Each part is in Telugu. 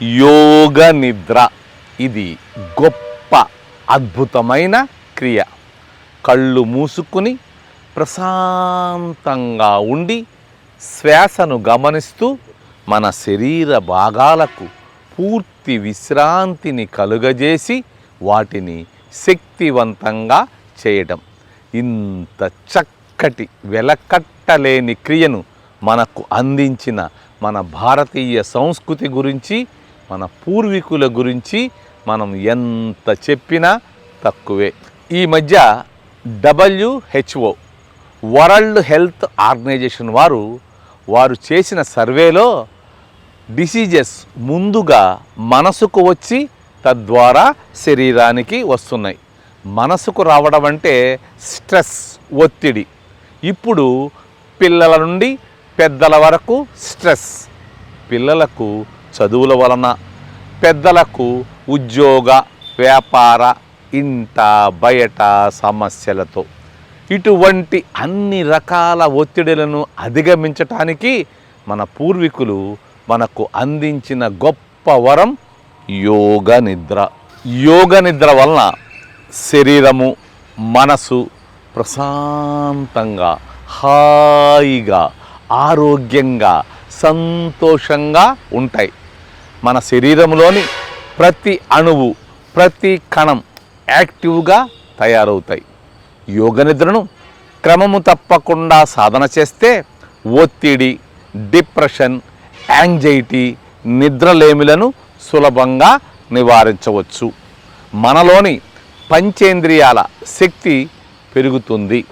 యోగ నిద్ర. ఇది గొప్ప అద్భుతమైన క్రియ. కళ్ళు మూసుకుని ప్రశాంతంగా ఉండి శ్వాసను గమనిస్తూ మన శరీర భాగాలకు పూర్తి విశ్రాంతిని కలుగజేసి వాటిని శక్తివంతంగా చేయటం ఇంత చక్కటి వెలకట్టలేని క్రియను మనకు అందించిన మన భారతీయ సంస్కృతి గురించి మన పూర్వీకుల గురించి మనం ఎంత చెప్పినా తక్కువే. ఈ మధ్య డబ్ల్యూహెచ్ఓ వరల్డ్ హెల్త్ ఆర్గనైజేషన్ వారు వారు చేసిన సర్వేలో డిసీజెస్ ముందుగా మనసుకు వచ్చి తద్వారా శరీరానికి వస్తున్నాయి. మనసుకు రావడం అంటే స్ట్రెస్ ఒత్తిడి. ఇప్పుడు పిల్లల నుండి పెద్దల వరకు స్ట్రెస్. పిల్లలకు చదువుల వలన పెద్దలకు ఉద్యోగ వ్యాపార ఇంట బయట సమస్యలతో ఇటువంటి అన్ని రకాల ఒత్తిడులను అధిగమించటానికి మన పూర్వీకులు మనకు అందించిన గొప్ప వరం యోగ నిద్ర. యోగ నిద్ర వలన శరీరము మనసు ప్రశాంతంగా హాయిగా ఆరోగ్యంగా సంతోషంగా ఉంటాయి. మన శరీరంలోని ప్రతి అణువు ప్రతి కణం యాక్టివ్గా తయారవుతాయి. యోగ నిద్రను క్రమము తప్పకుండా సాధన చేస్తే ఒత్తిడి డిప్రెషన్ యాంగ్జైటీ నిద్రలేమిలను సులభంగా నివారించవచ్చు. మనలోని పంచేంద్రియాల శక్తి పెరుగుతుంది.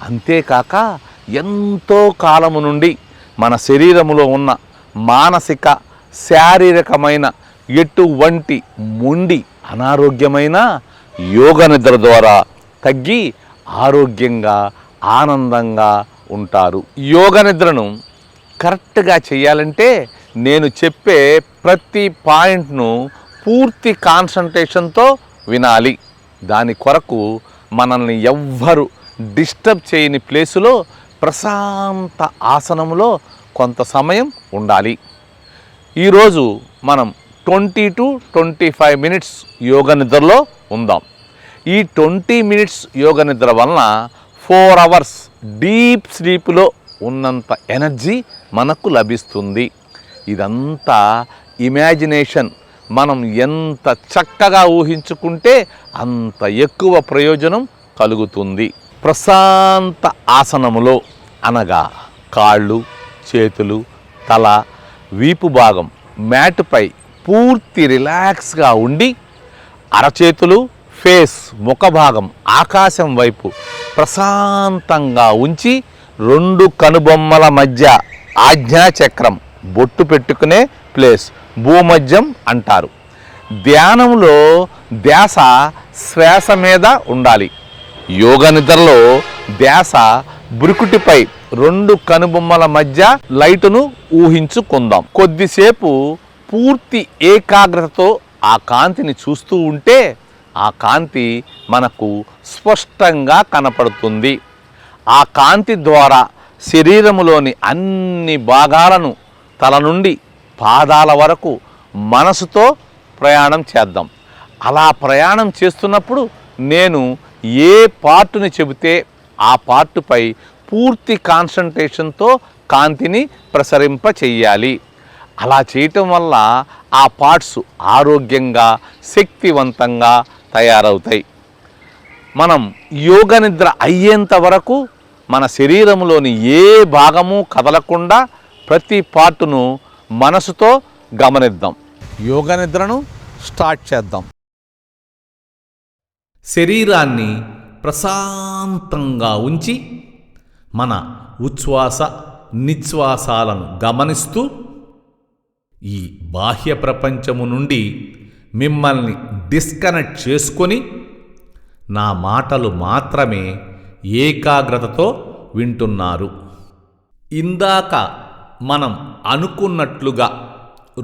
అంతేకాక ఎంతో కాలము నుండి మన శరీరములో ఉన్న మానసిక శారీరకమైన ఎటువంటి మొండి అనారోగ్యమైన యోగ నిద్ర ద్వారా తగ్గి ఆరోగ్యంగా ఆనందంగా ఉంటారు. యోగ నిద్రను కరెక్ట్గా చేయాలంటే నేను చెప్పే ప్రతి పాయింట్ను పూర్తి కాన్సన్ట్రేషన్తో వినాలి. దాని కొరకు మనల్ని ఎవ్వరు డిస్టర్బ్ చేయని ప్లేసులో ప్రశాంత ఆసనంలో కొంత సమయం ఉండాలి. ఈరోజు మనం twenty to twenty five minutes యోగ నిద్రలో ఉందాం. ఈ ట్వంటీ మినిట్స్ యోగ నిద్ర వలన ఫోర్ అవర్స్ డీప్ స్లీప్లో ఉన్నంత ఎనర్జీ మనకు లభిస్తుంది. ఇదంతా ఇమాజినేషన్. మనం ఎంత చక్కగా ఊహించుకుంటే అంత ఎక్కువ ప్రయోజనం కలుగుతుంది. ప్రశాంత ఆసనములో అనగా కాళ్ళు చేతులు తల వీపు భాగం మ్యాట్పై పూర్తి రిలాక్స్గా ఉండి అరచేతులు ఫేస్ ముఖ భాగం ఆకాశం వైపు ప్రశాంతంగా ఉంచి రెండు కనుబొమ్మల మధ్య ఆజ్ఞాచక్రం బొట్టు పెట్టుకునే ప్లేస్ భూమధ్యం అంటారు. ధ్యానంలో ధ్యాస శ్వాస మీద ఉండాలి. యోగ నిద్రలో ధ్యాస బురుకుటిపై రెండు కనుబొమ్మల మధ్య లైటును ఊహించుకుందాం. కొద్దిసేపు పూర్తి ఏకాగ్రతతో ఆ కాంతిని చూస్తూ ఉంటే ఆ కాంతి మనకు స్పష్టంగా కనపడుతుంది. ఆ కాంతి ద్వారా శరీరములోని అన్ని భాగాలను తల నుండి పాదాల వరకు మనసుతో ప్రయాణం చేద్దాం. అలా ప్రయాణం చేస్తున్నప్పుడు నేను ఏ పార్టుని చెబితే ఆ పార్టుపై పూర్తి కాన్సన్ట్రేషన్తో కాంతిని ప్రసరింప చెయ్యాలి. అలా చేయటం వల్ల ఆ పార్ట్స్ ఆరోగ్యంగా శక్తివంతంగా తయారవుతాయి. మనం యోగ నిద్ర అయ్యేంత వరకు మన శరీరంలోని ఏ భాగము కదలకుండా ప్రతి పార్టును మనసుతో గమనిద్దాం. యోగ నిద్రను స్టార్ట్ చేద్దాం. శరీరాన్ని ప్రశాంతంగా ఉంచి మన ఉచ్ఛ్వాస నిశ్వాసాలను గమనిస్తూ ఈ బాహ్య ప్రపంచము నుండి మిమ్మల్ని డిస్కనెక్ట్ చేసుకొని నా మాటలు మాత్రమే ఏకాగ్రతతో వింటున్నారు. ఇందాక మనం అనుకున్నట్లుగా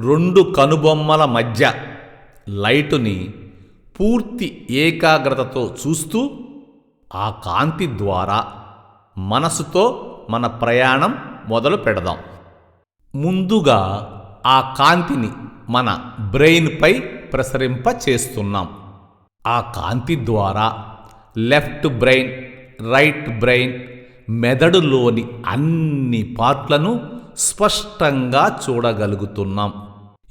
రెండు కనుబొమ్మల మధ్య లైటుని పూర్తి ఏకాగ్రతతో చూస్తూ ఆ కాంతి ద్వారా మనసుతో మన ప్రయాణం మొదలు పెడదాం. ముందుగా ఆ కాంతిని మన బ్రెయిన్పై ప్రసరింప చేస్తున్నాం. ఆ కాంతి ద్వారా లెఫ్ట్ బ్రెయిన్ రైట్ బ్రెయిన్ మెదడులోని అన్ని పార్ట్లను స్పష్టంగా చూడగలుగుతున్నాం.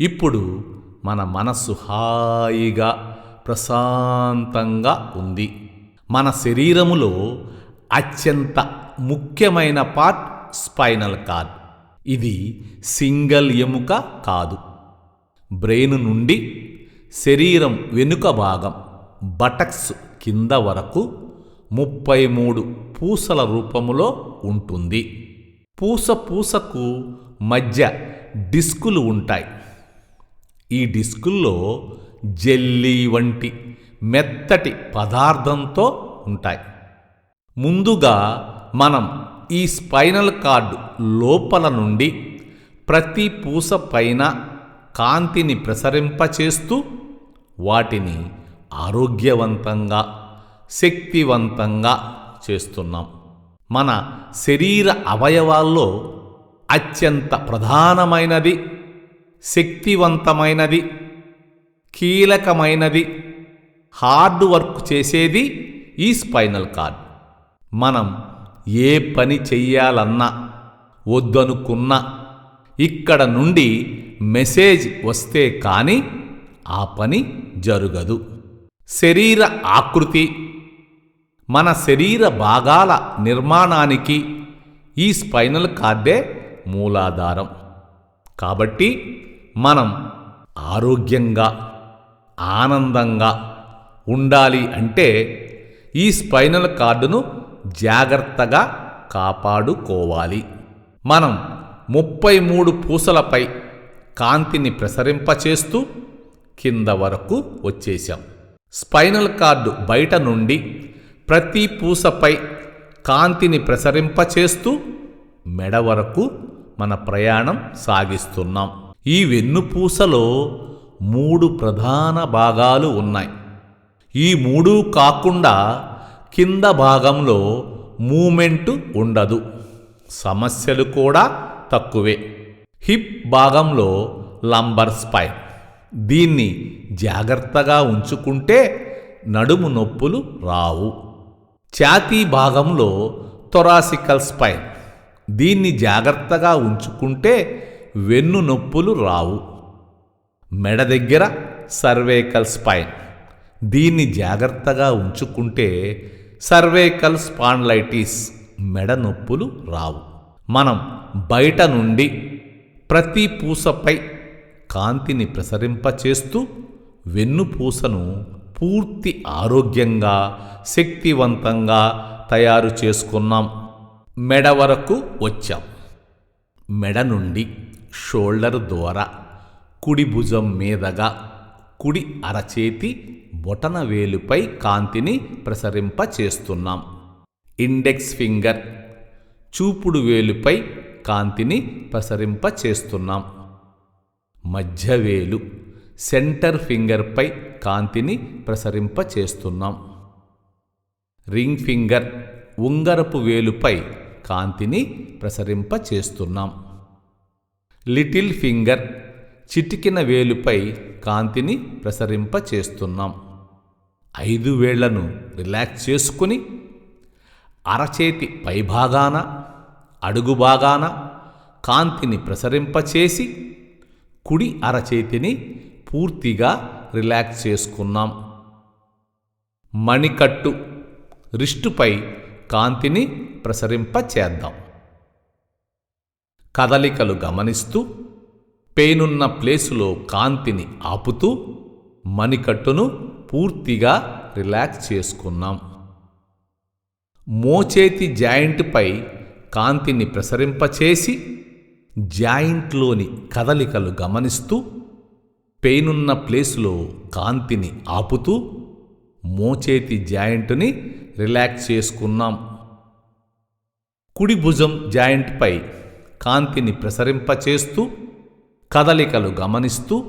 ఇప్పుడు మన మనస్సు హాయిగా ప్రశాంతంగా ఉంది. మన శరీరములో అత్యంత ముఖ్యమైన పార్ట్ స్పైనల్ కార్డ్ ఇది సింగిల్ ఎముక కాదు. బ్రెయిన్ నుండి శరీరం వెనుక భాగం బటక్స్ కింద వరకు ముప్పై మూడు పూసల రూపములో ఉంటుంది. పూస పూసకు మధ్య డిస్కులు ఉంటాయి. ఈ డిస్కుల్లో జెల్లీ వంటి మెత్తటి పదార్థంతో ఉంటాయి. ముందుగా మనం ఈ స్పైనల్ కార్డు లోపల నుండి ప్రతి పూస పైన కాంతిని ప్రసరింపచేస్తూ వాటిని ఆరోగ్యవంతంగా శక్తివంతంగా చేస్తున్నాం. మన శరీర అవయవాల్లో అత్యంత ప్రధానమైనది శక్తివంతమైనది కీలకమైనది హార్డ్ వర్క్ చేసేది ఈ స్పైనల్ కార్డ్. మనం ఏ పని చెయ్యాలన్నా వద్దనుకున్నా ఇక్కడ నుండి మెసేజ్ వస్తే కానీ ఆ పని జరగదు. శరీర ఆకృతి మన శరీర భాగాల నిర్మాణానికి ఈ స్పైనల్ కార్డే మూలాధారం. కాబట్టి మనం ఆరోగ్యంగా ఆనందంగా ఉండాలి అంటే ఈ స్పైనల్ కార్డును జాగ్రత్తగా కాపాడుకోవాలి. మనం ముప్పై మూడు పూసలపై కాంతిని ప్రసరింపచేస్తూ కింద వరకు వచ్చేశాం. స్పైనల్ కార్డు బయట నుండి ప్రతి పూసపై కాంతిని ప్రసరింపచేస్తూ మెడ వరకు మన ప్రయాణం సాగిస్తున్నాం. ఈ వెన్నుపూసలో మూడు ప్రధాన భాగాలు ఉన్నాయి. ఈ మూడు కాకుండా కింద భాగంలో మూమెంటు ఉండదు. సమస్యలు కూడా తక్కువే. హిప్ భాగంలో లంబర్ స్పైన్. దీన్ని జాగ్రత్తగా ఉంచుకుంటే నడుము నొప్పులు రావు. ఛాతీ భాగంలో థొరాసికల్ స్పైన్. దీన్ని జాగ్రత్తగా ఉంచుకుంటే వెన్ను నొప్పులు రావు. మెడ దగ్గర సర్వేకల్ స్పైన్. దీన్ని జాగ్రత్తగా ఉంచుకుంటే సర్వేకల్ స్పాండ్లైటిస్ మెడ నొప్పులు రావు. మనం బయట నుండి ప్రతి పూసపై కాంతిని ప్రసరింపచేస్తూ వెన్నుపూసను పూర్తి ఆరోగ్యంగా శక్తివంతంగా తయారు చేసుకున్నాం. మెడ వరకు వచ్చాం. మెడ నుండి షోల్డర్ ద్వారా కుడి భుజం మీదగా కుడి అరచేతి బొటన వేలుపై కాంతిని ప్రసరింప చేస్తున్నాం ఇండెక్స్ ఫింగర్ చూపుడు వేలుపై కాంతిని ప్రసరింప చేస్తున్నాం మధ్యవేలు సెంటర్ ఫింగర్పై కాంతిని ప్రసరింప చేస్తున్నాం రింగ్ ఫింగర్ ఉంగరపు వేలుపై కాంతిని ప్రసరింప చేస్తున్నాం లిటిల్ ఫింగర్ చిటికిన వేలుపై కాంతిని ప్రసరింప చేస్తున్నాం ఐదు వేళ్ళను రిలాక్స్ చేసుకుని అరచేతి పైభాగాన అడుగు భాగాన కాంతిని ప్రసరింపచేసి కుడి అరచేతిని పూర్తిగా రిలాక్స్ చేసుకున్నాం. మణికట్టు రిస్టుపై కాంతిని ప్రసరింప చేద్దాం కదలికలు గమనిస్తూ పెయినున్న ప్లేసులో కాంతిని ఆపుతూ మణికట్టును పూర్తిగా రిలాక్స్ చేసుకున్నాం. మోచేతి జాయింట్పై కాంతిని ప్రసరింపచేసి జాయింట్లోని కదలికలు గమనిస్తూ పెయినున్న ప్లేసులో కాంతిని ఆపుతూ మోచేతి జాయింట్ని రిలాక్స్ చేసుకున్నాం. కుడి భుజం జాయింట్పై కాంతిని ప్రసరింపచేస్తూ కదలికలు గమనిస్తూ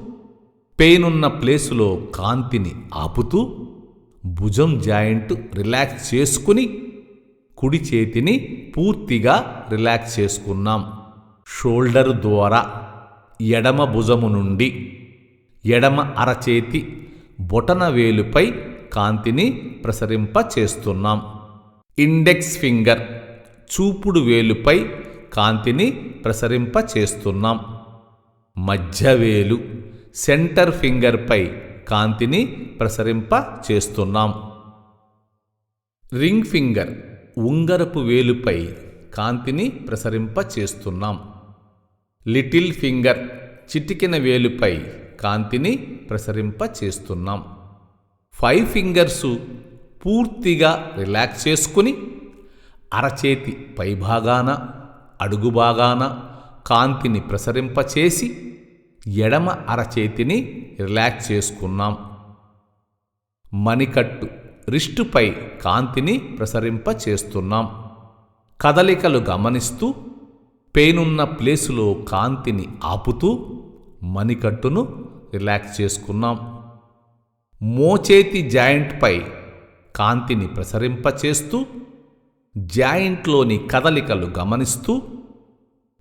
పెయినున్న ప్లేసులో కాంతిని ఆపుతూ భుజం జాయింట్ రిలాక్స్ చేసుకుని కుడి చేతిని పూర్తిగా రిలాక్స్ చేసుకున్నాం. షోల్డర్ ద్వారా ఎడమ భుజము నుండి ఎడమ అరచేతి బొటన వేలుపై కాంతిని ప్రసరింప చేస్తున్నాం. ఇండెక్స్ ఫింగర్ చూపుడు వేలుపై కాంతిని ప్రసరింప చేస్తున్నాం. మధ్యవేలు సెంటర్ ఫింగర్పై కాంతిని ప్రసరింప చేస్తున్నాం. రింగ్ ఫింగర్ ఉంగరపు వేలుపై కాంతిని ప్రసరింప చేస్తున్నాం. లిటిల్ ఫింగర్ చిటికిన వేలుపై కాంతిని ప్రసరింప చేస్తున్నాం. ఫైవ్ ఫింగర్సు పూర్తిగా రిలాక్స్ చేసుకుని అరచేతి పైభాగాన అడుగు భాగాన కాంతిని ప్రసరింపచేసి ఎడమ అరచేతిని రిలాక్స్ చేసుకున్నాం. మణికట్టు రిస్టుపై కాంతిని ప్రసరింప చేస్తున్నాం కదలికలు గమనిస్తూ పెయినున్న ప్లేసులో కాంతిని ఆపుతూ మణికట్టును రిలాక్స్ చేసుకున్నాం. మోచేతి జాయింట్పై కాంతిని ప్రసరింపచేస్తూ జాయింట్లోని కదలికలు గమనిస్తూ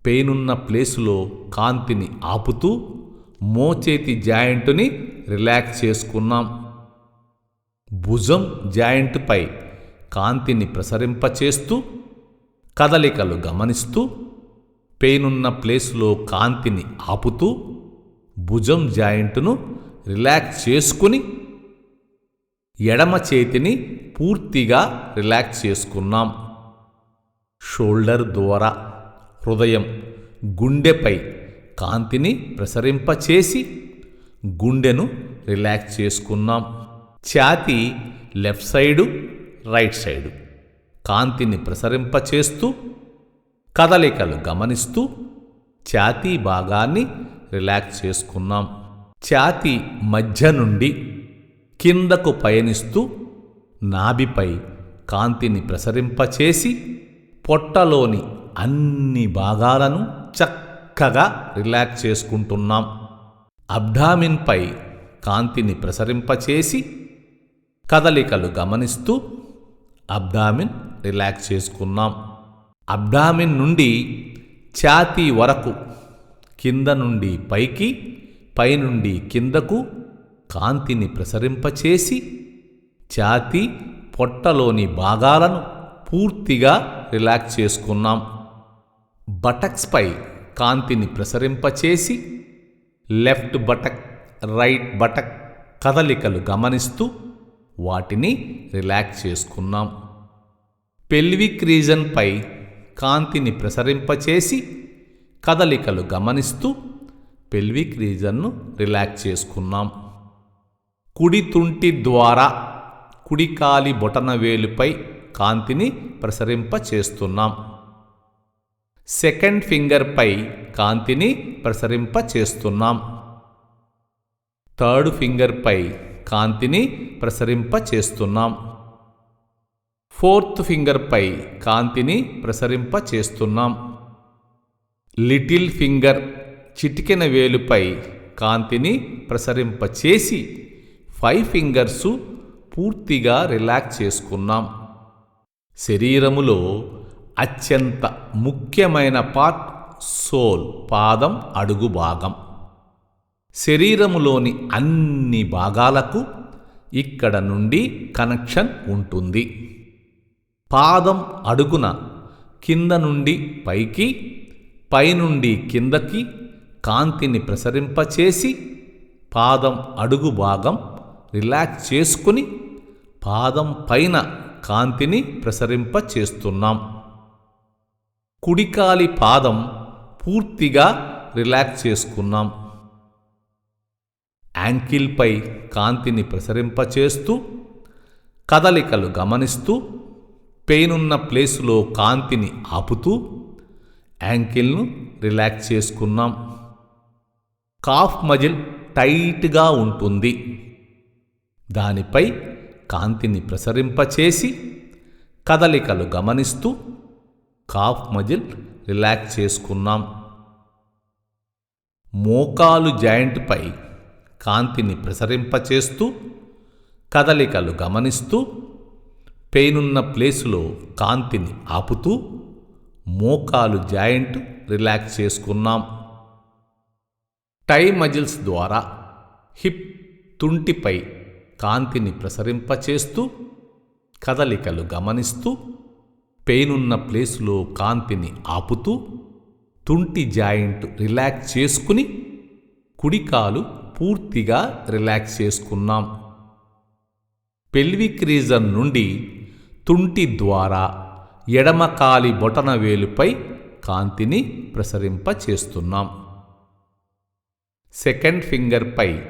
పెయినున్న ప్లేసులో కాంతిని ఆపుతూ మోచేతి జాయింటుని రిలాక్స్ చేసుకున్నాం. భుజం జాయింట్పై కాంతిని ప్రసరింపచేస్తూ కదలికలు గమనిస్తూ పెయినున్న ప్లేసులో కాంతిని ఆపుతూ భుజం జాయింట్ను రిలాక్స్ చేసుకుని ఎడమ చేతిని పూర్తిగా రిలాక్స్ చేసుకున్నాం. షోల్డర్ ద్వారా హృదయం గుండెపై కాంతిని ప్రసరింపచేసి గుండెను రిలాక్స్ చేసుకున్నాం. ఛాతీ లెఫ్ట్ సైడు రైట్ సైడు. కాంతిని ప్రసరింపచేస్తూ కదలికలు గమనిస్తూ ఛాతీ భాగాన్ని రిలాక్స్ చేసుకున్నాం. ఛాతీ మధ్య నుండి కిందకు పయనిస్తూ నాభిపై కాంతిని ప్రసరింపచేసి పొట్టలోని అన్ని భాగాలను చక్కగా రిలాక్స్ చేసుకుంటున్నాం. అబ్డామిన్పై కాంతిని ప్రసరింపచేసి కదలికలు గమనిస్తూ అబ్డామిన్ రిలాక్స్ చేసుకున్నాం. అబ్డామిన్ నుండి ఛాతీ వరకు కింద నుండి పైకి పైనుండి కిందకు కాంతిని ప్రసరింపచేసి ఛాతీ పొట్టలోని భాగాలను పూర్తిగా రిలాక్స్ చేసుకున్నాం. బటక్స్పై కాంతిని ప్రసరింపచేసి లెఫ్ట్ బటక్ రైట్ బటక్ కదలికలు గమనిస్తూ వాటిని రిలాక్స్ చేసుకున్నాం. పెల్విక్ రీజన్పై కాంతిని ప్రసరింపచేసి కదలికలు గమనిస్తూ పెల్విక్ రీజన్ను రిలాక్స్ చేసుకున్నాం. కుడి తుంటి ద్వారా కుడికాలి బొటనవేలుపై బొటన వేలుపై కాంతిని ప్రసరింప చేస్తున్నాం సెకండ్ ఫింగర్పై కాంతిని ప్రసరింప చేస్తున్నాం థర్డ్ ఫింగర్పై కాంతిని ప్రసరింప చేస్తున్నాం ఫోర్త్ ఫింగర్పై కాంతిని ప్రసరింప చేస్తున్నాం లిటిల్ ఫింగర్ చిటికెన వేలుపై కాంతిని ప్రసరింప చేసి ఫైవ్ ఫింగర్సు పూర్తిగా రిలాక్స్ చేసుకున్నాం. శరీరములో అత్యంత ముఖ్యమైన పార్ట్ సోల్ పాదం అడుగు భాగం. శరీరములోని అన్ని భాగాలకు ఇక్కడ నుండి కనెక్షన్ ఉంటుంది. పాదం అడుగున కింద నుండి పైకి పైనుండి కిందకి కాంతిని ప్రసరింపచేసి పాదం అడుగు భాగం రిలాక్స్ చేసుకుని పాదం పైన కాంతిని ప్రసరింప చేస్తున్నాం కుడికాలి పాదం పూర్తిగా రిలాక్స్ చేసుకున్నాం. యాంకిల్పై కాంతిని ప్రసరింపచేస్తూ కదలికలు గమనిస్తూ పెయినున్న ప్లేసులో కాంతిని ఆపుతూ యాంకిల్ను రిలాక్స్ చేసుకున్నాం. కాఫ్ మజిల్ టైట్గా ఉంటుంది. దానిపై కాంతిని ప్రసరింపచేసి కదలికలు గమనిస్తూ కాఫ్ మజిల్ రిలాక్స్ చేసుకున్నాం. మోకాలు జాయింట్పై కాంతిని ప్రసరింపచేస్తూ కదలికలు గమనిస్తూ పెయినున్న ప్లేసులో కాంతిని ఆపుతూ మోకాలు జాయింట్ రిలాక్స్ చేసుకున్నాం. టై మజిల్స్ ద్వారా హిప్ తుంటిపై కాంతిని ప్రసరింపచేస్తూ కదలికలు గమనిస్తూ పెయినున్న ప్లేసులో కాంతిని ఆపుతూ తుంటి జాయింట్ రిలాక్స్ చేసుకుని కుడికాలు పూర్తిగా రిలాక్స్ చేసుకున్నాం. పెల్విక్ రీజన్ నుండి తుంటి ద్వారా ఎడమకాలి బొటన వేలుపై కాంతిని ప్రసరింప చేస్తున్నాం. సెకండ్ ఫింగర్పై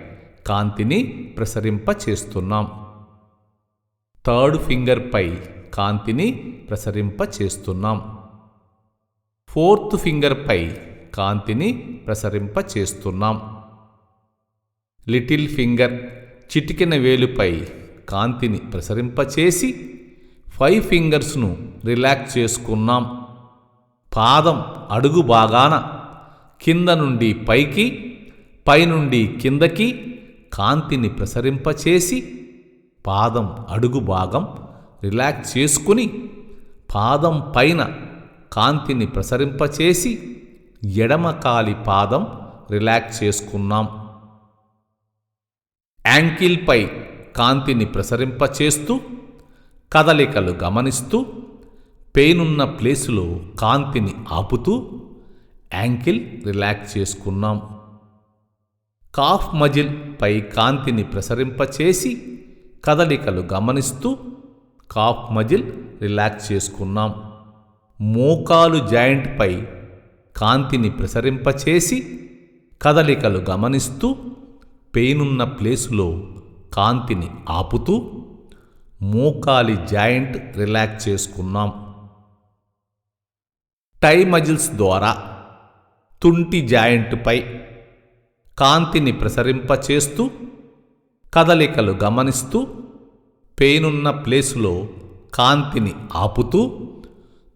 కాంతిని ప్రసరింప చేస్తున్నాం. థర్డ్ ఫింగర్పై కాంతిని ప్రసరింపచేస్తున్నాం. ఫోర్త్ ఫింగర్పై కాంతిని ప్రసరింపచేస్తున్నాం. లిటిల్ ఫింగర్ చిటికిన వేలుపై కాంతిని ప్రసరింపచేసి ఫైవ్ ఫింగర్స్ను రిలాక్స్ చేసుకున్నాం. పాదం అడుగు బాగాన కింద నుండి పైకి పైనుండి కిందకి కాంతిని ప్రసరింపచేసి పాదం అడుగు భాగం రిలాక్స్ చేసుకుని పాదం పైన కాంతిని ప్రసరింపచేసి ఎడమ కాలి పాదం రిలాక్స్ చేసుకున్నాం. యాంకిల్పై కాంతిని ప్రసరింపచేస్తూ కదలికలు గమనిస్తూ పెయినున్న ప్లేసులో కాంతిని ఆపుతూ యాంకిల్ రిలాక్స్ చేసుకున్నాం. కాఫ్ మజిల్ పై కాంతిని ప్రసరింపచేసి కదలికలు గమనిస్తూ కాఫ్ మజిల్ రిలాక్స్ చేసుకున్నాం. మోకాలు జాయింట్పై కాంతిని ప్రసరింపచేసి కదలికలు గమనిస్తూ పెయినున్న ప్లేసులో కాంతిని ఆపుతూ మోకాలి జాయింట్ రిలాక్స్ చేసుకున్నాం. టై మజిల్స్ ద్వారా తుంటి జాయింట్పై కాంతిని ప్రసరింపచేస్తూ కదలికలు గమనిస్తూ పెయినున్న ప్లేసులో కాంతిని ఆపుతూ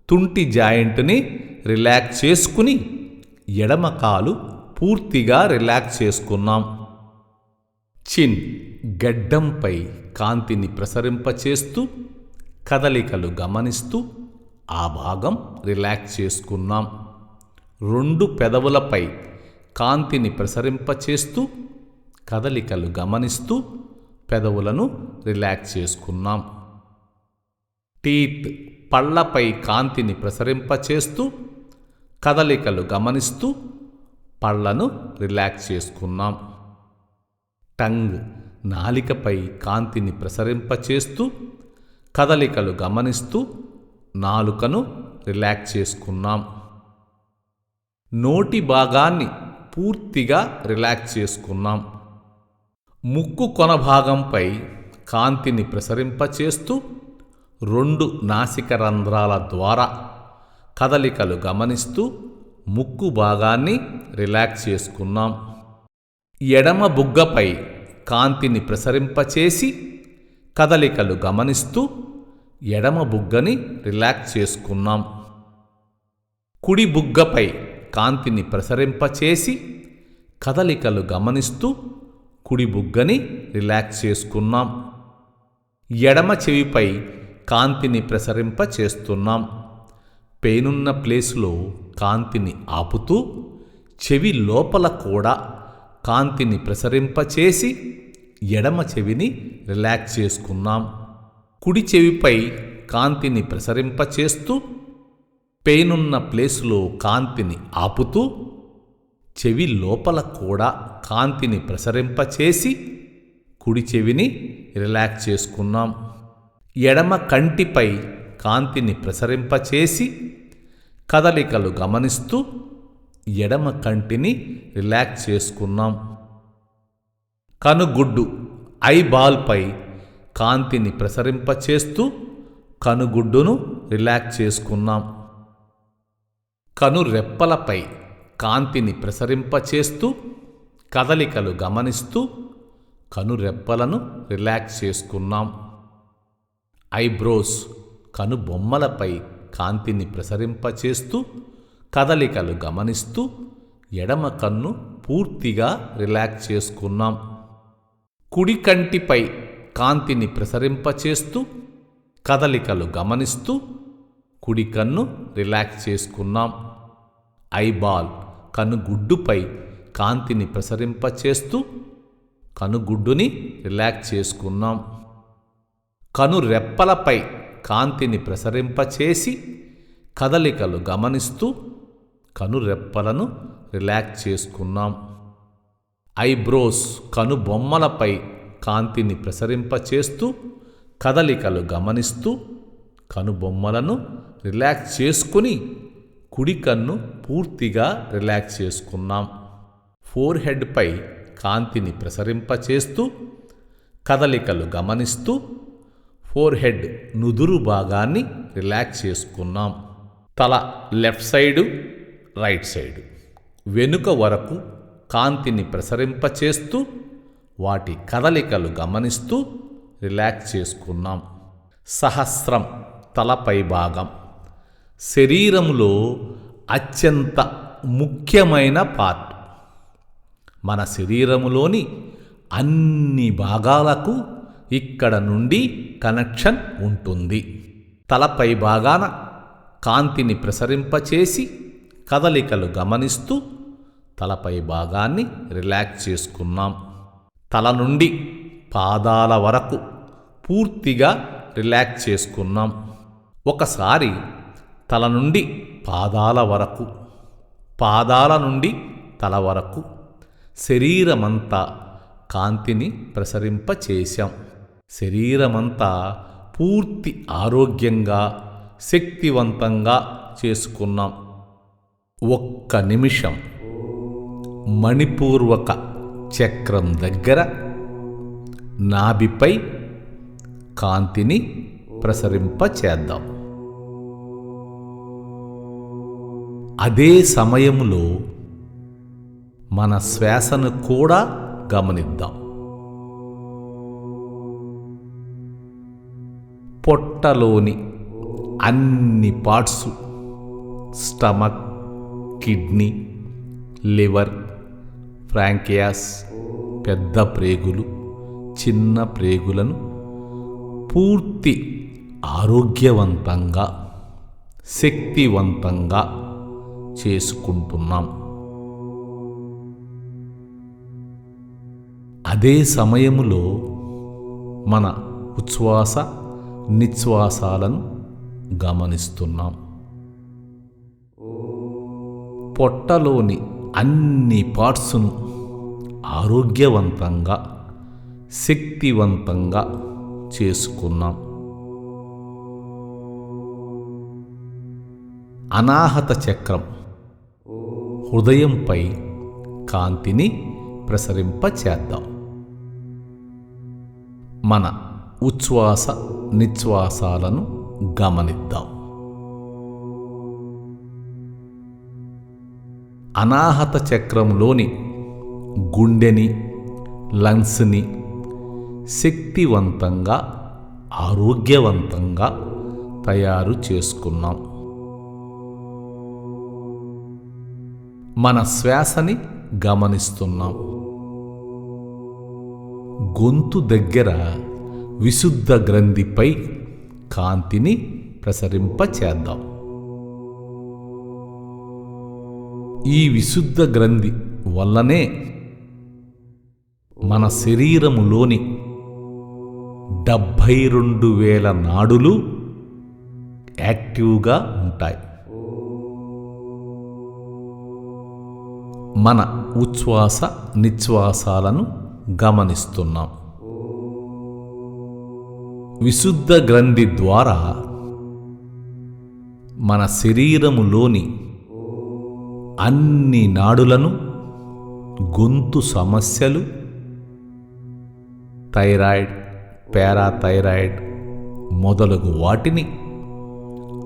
తుంటి జాయింట్ని రిలాక్స్ చేసుకుని ఎడమ కాలు పూర్తిగా రిలాక్స్ చేసుకున్నాం. చిన్ గడ్డంపై కాంతిని ప్రసరింపచేస్తూ కదలికలు గమనిస్తూ ఆ భాగం రిలాక్స్ చేసుకున్నాం. రెండు పెదవులపై కాంతిని ప్రసరింపచేస్తూ కదలికలు గమనిస్తూ పెదవులను రిలాక్స్ చేసుకున్నాం. టీత్ పళ్ళపై కాంతిని ప్రసరింపచేస్తూ కదలికలు గమనిస్తూ పళ్ళను రిలాక్స్ చేసుకున్నాం. టంగ్ నాలికపై కాంతిని ప్రసరింపచేస్తూ కదలికలు గమనిస్తూ నాలుకను రిలాక్స్ చేసుకున్నాం. నోటి భాగాన్ని పూర్తిగా రిలాక్స్ చేసుకున్నాం. ముక్కు కొన భాగంపై కాంతిని ప్రసరింపచేస్తూ రెండు నాసిక రంధ్రాల ద్వారా కదలికలు గమనిస్తూ ముక్కు భాగాన్ని రిలాక్స్ చేసుకున్నాం. ఎడమ బుగ్గపై కాంతిని ప్రసరింపచేసి కదలికలు గమనిస్తూ ఎడమ బుగ్గని రిలాక్స్ చేసుకున్నాం. కుడి బుగ్గపై కాంతిని ప్రసరింపచేసి కదలికలు గమనిస్తూ కుడి బుగ్గని రిలాక్స్ చేసుకున్నాం. ఎడమ చెవిపై కాంతిని ప్రసరింప చేస్తున్నాం. పెయినున్న ప్లేసులో కాంతిని ఆపుతూ చెవి లోపల కూడా కాంతిని ప్రసరింపచేసి ఎడమ చెవిని రిలాక్స్ చేసుకున్నాం. కుడి చెవిపై కాంతిని ప్రసరింపచేస్తూ పెయినున్న ప్లేసులో కాంతిని ఆపుతూ చెవి లోపల కూడా కాంతిని ప్రసరింపచేసి కుడి చెవిని రిలాక్స్ చేసుకున్నాం. ఎడమ కంటిపై కాంతిని ప్రసరింపచేసి కదలికలు గమనిస్తూ ఎడమ కంటిని రిలాక్స్ చేసుకున్నాం. కనుగుడ్డు ఐబాల్పై కాంతిని ప్రసరింపచేస్తూ కనుగుడ్డును రిలాక్స్ చేసుకున్నాం. కను రెప్పలపై కాంతిని ప్రసరింపచేస్తూ కదలికలు గమనిస్తూ కను రెప్పలను రిలాక్స్ చేసుకున్నాం. ఐబ్రోస్ కను బొమ్మలపై కాంతిని ప్రసరింపచేస్తూ కదలికలు గమనిస్తూ ఎడమ కన్ను పూర్తిగా రిలాక్స్ చేసుకున్నాం. కుడి కంటిపై కాంతిని ప్రసరింపచేస్తూ కదలికలు గమనిస్తూ కుడి కన్ను రిలాక్స్ చేసుకున్నాం. ఐబాల్ కనుగుడ్డుపై కాంతిని ప్రసరింపచేస్తూ కనుగుడ్డుని రిలాక్స్ చేసుకున్నాం. కను రెప్పలపై కాంతిని ప్రసరింపచేసి కదలికలు గమనిస్తూ కను రెప్పలను రిలాక్స్ చేసుకున్నాం. ఐబ్రోస్ కను బొమ్మలపై కాంతిని ప్రసరింపచేస్తూ కదలికలు గమనిస్తూ కనుబొమ్మలను రిలాక్స్ చేసుకుని కుడి కన్ను పూర్తిగా రిలాక్స్ చేసుకున్నాం. ఫోర్ హెడ్పై కాంతిని ప్రసరింపచేస్తూ కదలికలు గమనిస్తూ ఫోర్ హెడ్ నుదురు భాగాన్ని రిలాక్స్ చేసుకున్నాం. తల లెఫ్ట్ సైడు రైట్ సైడు. వెనుక వరకు కాంతిని ప్రసరింపచేస్తూ వాటి కదలికలు గమనిస్తూ రిలాక్స్ చేసుకున్నాం. సహస్రం తలపై భాగం. శరీరంలో అత్యంత ముఖ్యమైన పార్ట్. మన శరీరములోని అన్ని భాగాలకు ఇక్కడ నుండి కనెక్షన్ ఉంటుంది. తలపై భాగాన కాంతిని ప్రసరింపచేసి కదలికలు గమనిస్తూ తలపై భాగాన్ని రిలాక్స్ చేసుకున్నాం. తల నుండి పాదాల వరకు పూర్తిగా రిలాక్స్ చేసుకున్నాం. ఒకసారి తల నుండి పాదాల వరకు పాదాల నుండి తల వరకు శరీరమంతా కాంతిని ప్రసరింపచేశాం. శరీరమంతా పూర్తి ఆరోగ్యంగా శక్తివంతంగా చేసుకున్నాం. ఒక్క నిమిషం మణిపూర్వక చక్రం దగ్గర నాభిపై కాంతిని ప్రసరింపచేద్దాం. అదే సమయంలో మన శ్వాసను కూడా గమనిద్దాం. పొట్టలోని అన్ని parts stomach kidney liver pancreas పెద్ద ప్రేగులు చిన్న ప్రేగులను పూర్తి ఆరోగ్యవంతంగా శక్తివంతంగా చేసుకుంటున్నాం. అదే సమయములో మన ఉచ్ఛ్వాస నిశ్వాసాలను గమనిస్తున్నాం. పొట్టలోని అన్ని పార్ట్స్ను ఆరోగ్యవంతంగా శక్తివంతంగా చేసుకున్నాం. అనాహత చక్రం హృదయంపై కాంతిని ప్రసరింపచేద్దాం. మన ఉచ్ఛ్వాస నిశ్వాసాలను గమనిద్దాం. అనాహత చక్రంలోని గుండెని లంగ్స్ని శక్తివంతంగా ఆరోగ్యవంతంగా తయారు చేసుకున్నాం. మన శ్వాసని గమనిస్తున్నాం. గొంతు దగ్గర విశుద్ధ గ్రంథిపై కాంతిని ప్రసరింపచేద్దాం. ఈ విశుద్ధ గ్రంథి వల్లనే మన శరీరములోని డెబ్భై రెండు వేల నాడులు యాక్టివ్గా ఉంటాయి. మన ఉచ్ఛ్వాస నిశ్వాసాలను గమనిస్తున్నాం. విశుద్ధ గ్రంథి ద్వారా మన శరీరములోని అన్ని నాడులను గొంతు సమస్యలు థైరాయిడ్ పారాథైరాయిడ్ మొదలగు వాటిని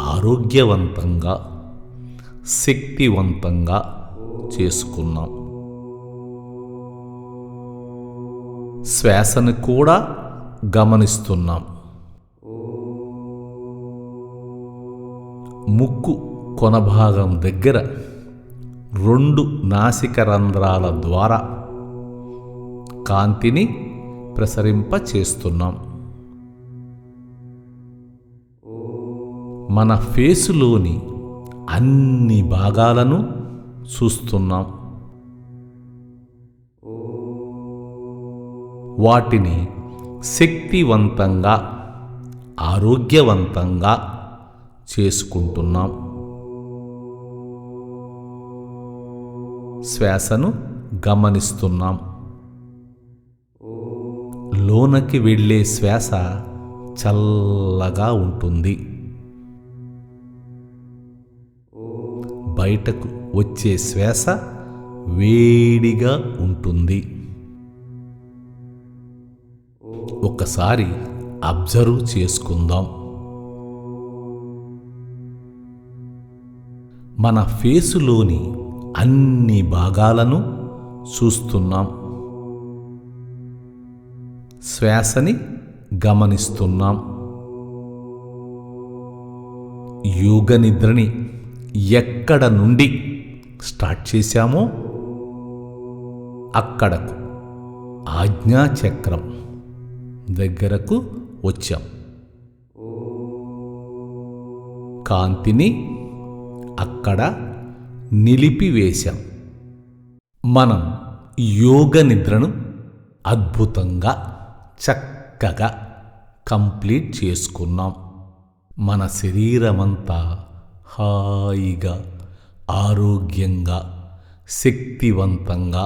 ఆరోగ్యవంతంగా శక్తివంతంగా చేసుకున్నాం. శ్వాసను కూడా గమనిస్తున్నాం. ముక్కు కొనభాగం దగ్గర రెండు నాసిక రంధ్రాల ద్వారా కాంతిని ప్రసరింప చేస్తున్నాం. మన ఫేసులోని అన్ని భాగాలను చూస్తున్నాం. వాటిని శక్తివంతంగా ఆరోగ్యవంతంగా చేసుకుంటున్నాం. శ్వాసను గమనిస్తున్నాం. లోనకి వెళ్ళే శ్వాస చల్లగా ఉంటుంది. బయటకు వచ్చే శ్వాస వేడిగా ఉంటుంది. ఒకసారి అబ్జర్వ్ చేసుకుందాం. మన ఫేసులోని అన్ని భాగాలను చూస్తున్నాం. శ్వాసని గమనిస్తున్నాం. యోగ నిద్రని ఎక్కడ నుండి స్టార్ట్ చేశామో అక్కడకు. ఆజ్ఞాచక్రం దగ్గరకు వచ్చాం. కాంతిని అక్కడ నిలిపివేశాం. మనం యోగ నిద్రను అద్భుతంగా చక్కగా కంప్లీట్ చేసుకున్నాం. మన శరీరమంతా హాయిగా ఆరోగ్యంగా శక్తివంతంగా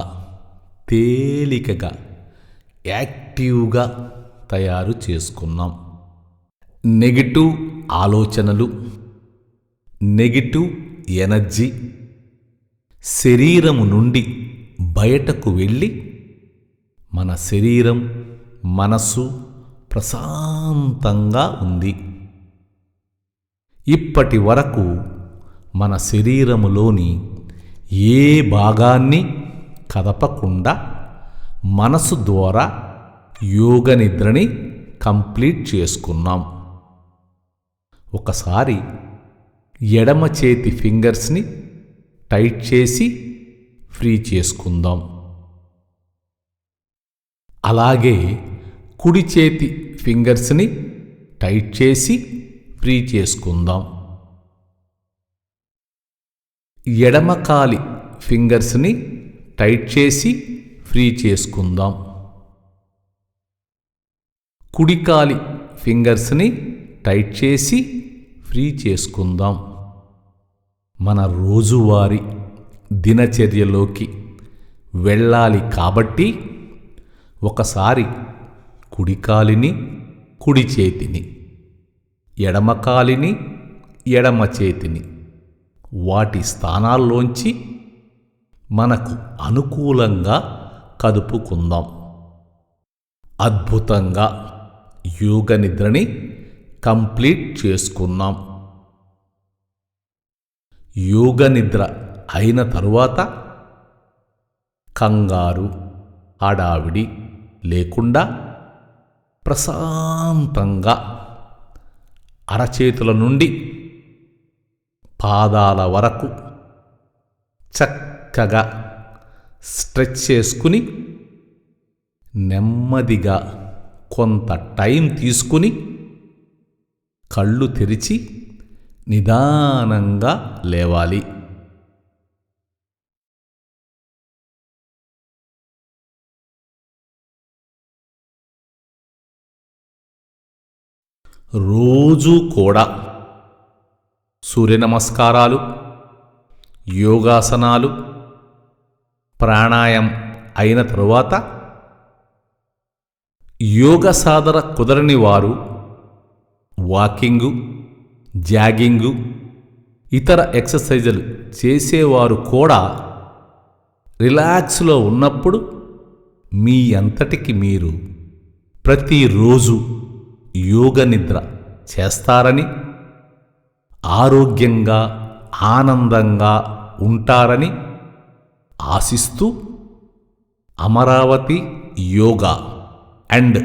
తేలికగా యాక్టివ్గా తయారు చేసుకున్నాం. నెగిటివ్ ఆలోచనలు నెగిటివ్ ఎనర్జీ శరీరము నుండి బయటకు వెళ్ళి మన శరీరం మనసు ప్రశాంతంగా ఉంది. ఇప్పటి వరకు మన శరీరములోని ఏ భాగాన్ని కదపకుండా మనసు ద్వారా యోగ నిద్రని కంప్లీట్ చేసుకున్నాం. ఒకసారి ఎడమ చేతి ఫింగర్స్ని టైట్ చేసి ఫ్రీ చేసుకుందాం. అలాగే కుడి చేతి ఫింగర్స్ని టైట్ చేసి ఫ్రీ చేసుకుందాం. ఎడమకాలి ఫింగర్స్ని టైట్ చేసి ఫ్రీ చేసుకుందాం. కుడికాలి ఫింగర్స్ని టైట్ చేసి ఫ్రీ చేసుకుందాం. మన రోజువారీ దినచర్యలోకి వెళ్ళాలి కాబట్టి ఒకసారి కుడికాలిని కుడి చేతిని ఎడమ కాలిని ఎడమ చేతిని వాటి స్థానాల్లోంచి మనకు అనుకూలంగా కదుపుకుందాం. అద్భుతంగా యోగ నిద్రని కంప్లీట్ చేసుకున్నాం యోగ నిద్ర అయిన తరువాత కంగారు హడావిడి లేకుండా ప్రశాంతంగా అరచేతుల నుండి పాదాల వరకు చక్కగా స్ట్రెచ్ చేసుకుని నెమ్మదిగా కొంత టైం తీసుకుని కళ్ళు తెరిచి నిదానంగా లేవాలి. రోజూ కూడా. సూర్య నమస్కారాలు యోగాసనాలు ప్రాణాయం అయిన తరువాత యోగ సాధన కుదరని వారు వాకింగు జాగింగు ఇతర ఎక్సర్సైజులు చేసేవారు కూడా రిలాక్స్లో ఉన్నప్పుడు మీ అంతటికి మీరు ప్రతిరోజు యోగ నిద్ర చేస్తారని ఆరోగ్యంగా ఆనందంగా ఉంటారని ఆశిస్తూ Amaravati yoga and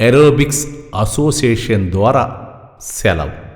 aerobics association ద్వారా సెలవు.